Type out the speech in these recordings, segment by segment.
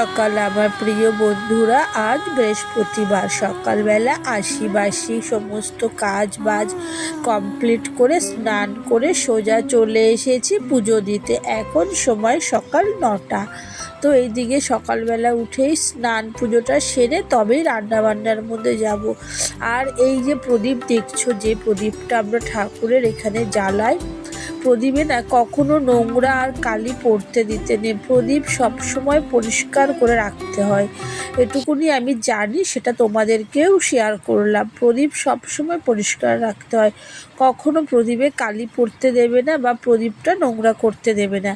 সকাল, আমার প্রিয় বন্ধুরা, আজ বৃহস্পতিবার সকালবেলা আশি বাসি, সমস্ত কাজ বাজ কমপ্লিট করে স্নান করে সোজা চলে এসেছি পুজো দিতে। এখন সময় সকাল নটা। তো এইদিকে সকালবেলা উঠেই স্নান পুজোটা সেরে তবেই রান্নাবান্নার মধ্যে যাব। আর এই যে প্রদীপ দেখছ, যে প্রদীপটা আমরা ঠাকুরের এখানে জ্বালাই প্রদীপে না কখনো নোংরা আর কালি পড়তে দিতে নেই। প্রদীপ সবসময় পরিষ্কার করে রাখতে হয়। এটুকুনি আমি জানি, সেটা তোমাদেরকেও শেয়ার করলাম। প্রদীপ সবসময় পরিষ্কার রাখতে হয়। কখনো প্রদীপে কালি পড়তে দেবে না বা প্রদীপটা নোংরা করতে দেবে না।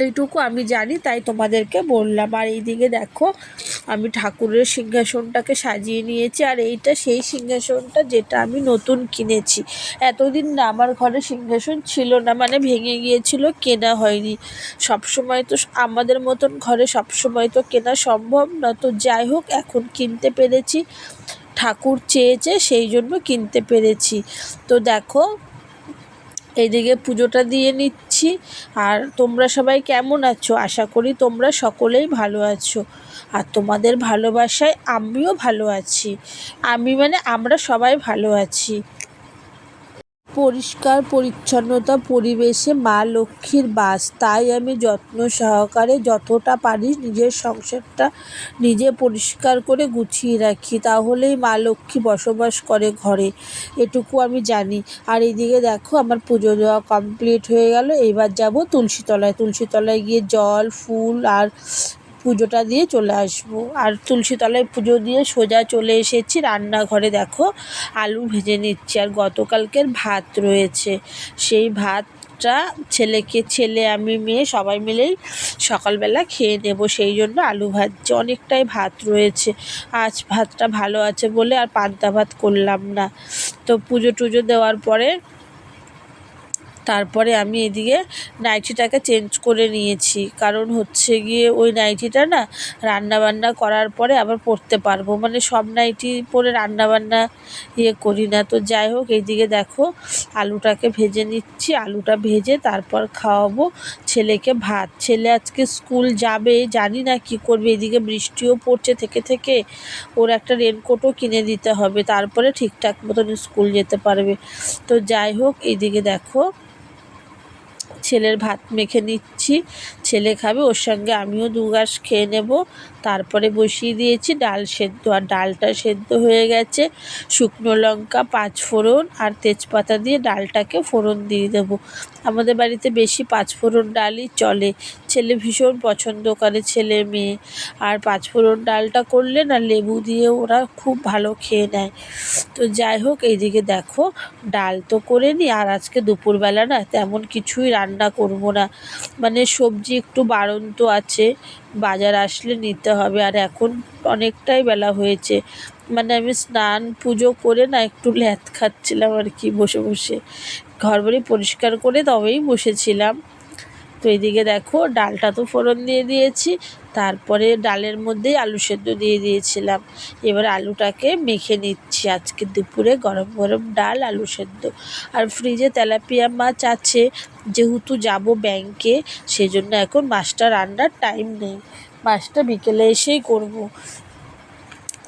এইটুকু আমি জানি, তাই তোমাদেরকে বললাম। আর এইদিকে দেখো আমি ঠাকুরের সিংহাসনটাকে সাজিয়ে নিয়েছি আর এইটা সেই সিংহাসনটা যেটা আমি নতুন কিনেছি। এতদিন না আমার ঘরে সিংহাসন ছিল না মানে ভেঙে গিয়েছিল, কেনা হয়নি। সবসময় তো আমাদের মতন ঘরে সবসময় তো কেনা সম্ভব না। তো যাই হোক, এখন কিনতে পেরেছি। ঠাকুর চেয়েছে, সেই জন্য কিনতে পেরেছি। তো দেখো এইদিকে পুজোটা দিয়ে নিচ্ছি। আর তোমরা সবাই কেমন আছো? আশা করি তোমরা সকলেই ভালো আছো। আর তোমাদের ভালোবাসায় আমিও ভালো আছি। আমি মানে আমরা সবাই ভালো আছি। পরিষ্কার, পরিচ্ছন্নতা পরিবেশে মা লক্ষ্মীর বাস। তাই আমি যত্ন সহকারে যতটা পারি নিজের সংসারটা নিজে পরিষ্কার করে গুছিয়ে রাখি। তাহলেই মা লক্ষ্মী বসবাস করে ঘরে। এটুকু আমি জানি। আর এইদিকে দেখো আমার পুজো দেওয়া কমপ্লিট হয়ে গেল। এইবার যাব তুলসীতলায়। তুলসীতলায় গিয়ে জল, ফুল আর পুজোটা দিয়ে চলে আসব। আর তুলসী তলায় পুজো দিয়ে সোজা চলে এসেছি রান্নাঘরে, দেখো আলু ভেজে নিচ্ছি। আর গতকালকের ভাত রয়েছে। সেই ভাতটা ছেলেকে, ছেলে, আমি, মেয়ে সবাই মিলেই সকালবেলা খেয়ে নেব। সেই জন্য আলু ভাজছি। অনেকটাই ভাত রয়েছে। আজ ভাতটা ভালো আছে বলে আর পান্তা ভাত করলাম না। তো পুজো টুজো দেওয়ার পরে তারপরে আমি এদিকে নাইটিটাকে চেঞ্জ করে নিয়েছি। কারণ হচ্ছে গিয়ে ওই নাইটিটা না রান্নাবান্না করার পরে আবার পরতে পারব। মানে সব নাইটি পরে রান্নাবান্না ইয়ে করি না। তো যাই হোক, এইদিকে দেখো আলুটাকে ভেজে নিচ্ছি। আলুটা ভেজে তারপর খাওয়াবো ছেলেকে ভাত। ছেলে আজকে স্কুল যাবে, জানি না কি করবে। এদিকে বৃষ্টিও পড়ছে থেকে থেকে। ওর একটা রেনকোটও কিনে দিতে হবে। তারপরে ঠিকঠাক মতন স্কুল যেতে পারবে। তো যাই হোক, এইদিকে দেখো ছেলের ভাত মেখে নিচ্ছি। ছেলে খাবে, ওর সঙ্গে আমিও দু গাছ খেয়ে নেব। তারপরে বসিয়ে দিয়েছি ডাল সেদ্ধ। আর ডালটা সেদ্ধ হয়ে গেছে। শুকনো লঙ্কা, পাঁচ ফোড়ন আর তেজপাতা দিয়ে ডালটাকে ফোড়ন দিয়ে দেব। আমাদের বাড়িতে বেশি পাঁচ ফোড়ন ডালই চলে। ছেলে ভীষণ পছন্দ করে ছেলে মেয়ে। আর পাঁচ ফোড়ন ডালটা করলে না লেবু দিয়ে ওরা খুব ভালো খেয়ে নেয়। তো যাই হোক, এইদিকে দেখো, ডাল তো করে নিই আর আজকে দুপুরবেলা না তেমন কিছুই রান্না করব না। মানে সবজি একটু বাড়ন্ত আছে, বাজার আসলে নিতে হবে। আর এখন অনেকটাই বেলা হয়েছে। মানে আমি স্নান পুজো করে না একটু ল্যাথ খাচ্ছিলাম আর কি বসে বসে। ঘর বাড়ি পরিষ্কার করে তবেই বসেছিলাম। তো এদিকে দেখো, ডালটা তো ফোড়ন দিয়ে দিয়েছি, তারপরে ডালের মধ্যেই আলু সেদ্ধ দিয়ে দিয়েছিলাম। এবার আলুটাকে মেখে নিচ্ছি, আজকে দুপুরে গরম গরম ডাল, আলু সেদ্ধ। আর ফ্রিজে তেলাপিয়া মাছ আছে, যেহেতু যাব ব্যাংকে, সেজন্য এখন মাছটা রান্নার টাইম নেই। মাছটা বিকেলে এসেই করব।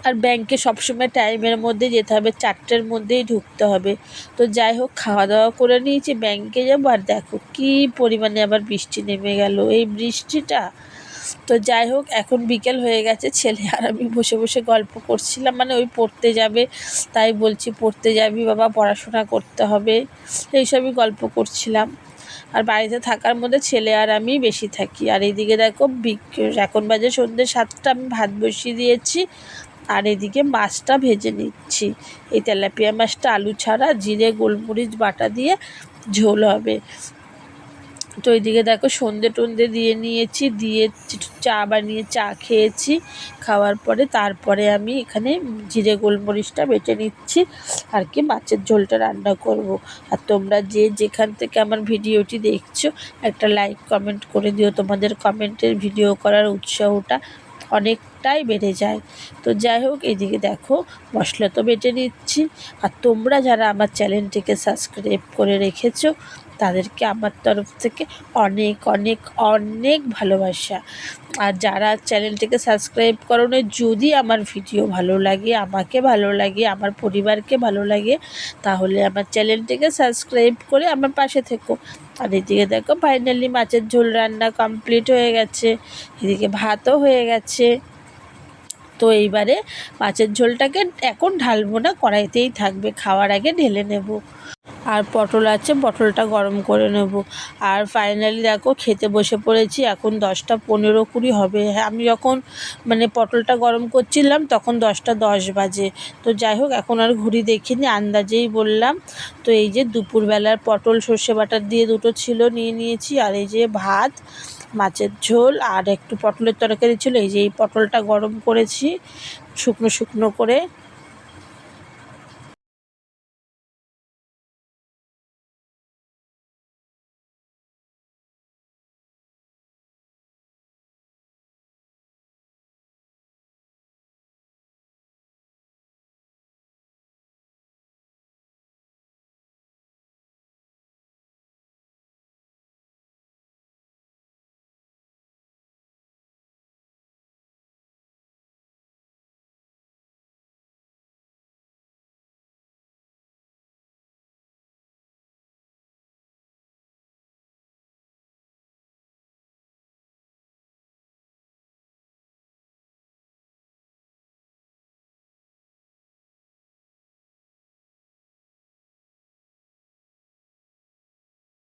আর ব্যাংকে সবসময় টাইমের মধ্যে যেতে হবে, চারটের মধ্যেই ঢুকতে হবে। তো যাই হোক খাওয়া দাওয়া করে নিয়েছি ব্যাংকে যাব। আর দেখো কী পরিমাণে আবার বৃষ্টি নেমে গেল। এই বৃষ্টিটা? তো যাই হোক, এখন বিকেল হয়ে গেছে, ছেলে আর আমি বসে বসে গল্প করছিলাম। মানে ওই পড়তে যাবে, তাই বলছি পড়তে যাবি বাবা, পড়াশোনা করতে হবে। এইসবই গল্প করছিলাম। আর বাড়িতে থাকার মধ্যে ছেলে আর আমি বেশি থাকি। আর এইদিকে দেখো এখন বাজে সন্ধ্যে সাতটা, আমি ভাত বসিয়ে দিয়েছি। আর এদিকে মাছটা ভেজে নিচ্ছি। এই তেলাপিয়া মাছটা আলু ছাড়া জিরে, গোলমরিচ, বাটা দিয়ে ঝোল হবে। তো এইদিকে দেখো সন্ধে টন্ধে দিয়ে নিয়েছি, দিয়ে চা বানিয়ে চা খেয়েছি। খাওয়ার পরে তারপরে আমি এখানে জিরে, গোলমরিচটা বেটে নিচ্ছি আর কি মাছের ঝোলটা রান্না করব। আর তোমরা যে যেখান থেকে আমার ভিডিওটি দেখছ, একটা লাইক, কমেন্ট করে দিও। তোমাদের কমেন্টের ভিডিও করার উৎসাহটা অনেকটাই বেড়ে যায়। তো যাই হোক, এদিকে দেখো, মশলা তো বেটে নিচ্ছি। আর তোমরা যারা আমার চ্যানেলটিকে সাবস্ক্রাইব করে রেখেছো, তাদেরকে আমার তরফ থেকে অনেক অনেক অনেক ভালোবাসা। আর যারা চ্যানেলটিকে সাবস্ক্রাইব করো যদি আমার ভিডিও ভালো লাগে, আমাকে ভালো লাগে, আমার পরিবারকে ভালো লাগে, তাহলে আমার চ্যানেলটিকে সাবস্ক্রাইব করে আমার পাশে থেকো। আর এদিকে দেখো ফাইনালি মাছের ঝোল রান্না কমপ্লিট হয়ে গেছে। এদিকে ভাতও হয়ে গেছে। তো এইবারে মাছের ঝোলটাকে এখন ঢালবো না, কড়াইতেই থাকবে। খাওয়ার আগে ঢেলে নেব। আর পটল আছে, পটলটা গরম করে নেব। আর ফাইনালি দেখো, খেতে বসে পড়েছি। এখন দশটা পনেরো কুড়ি হবে। আমি যখন মানে পটলটা গরম করছিলাম, তখন দশটা দশ বাজে। তো যাই হোক, এখন আর ঘড়ি দেখিনি, আন্দাজেই বললাম। তো এই যে দুপুরবেলার পটল সর্ষে বাটার দিয়ে দুটো ছিল, নিয়ে নিয়েছি। আর এই যে ভাত মাছের ঝোল আর একটু পটলের তরকারি ছিল। এই যে এই পটলটা গরম করেছি, শুকনো শুকনো করে।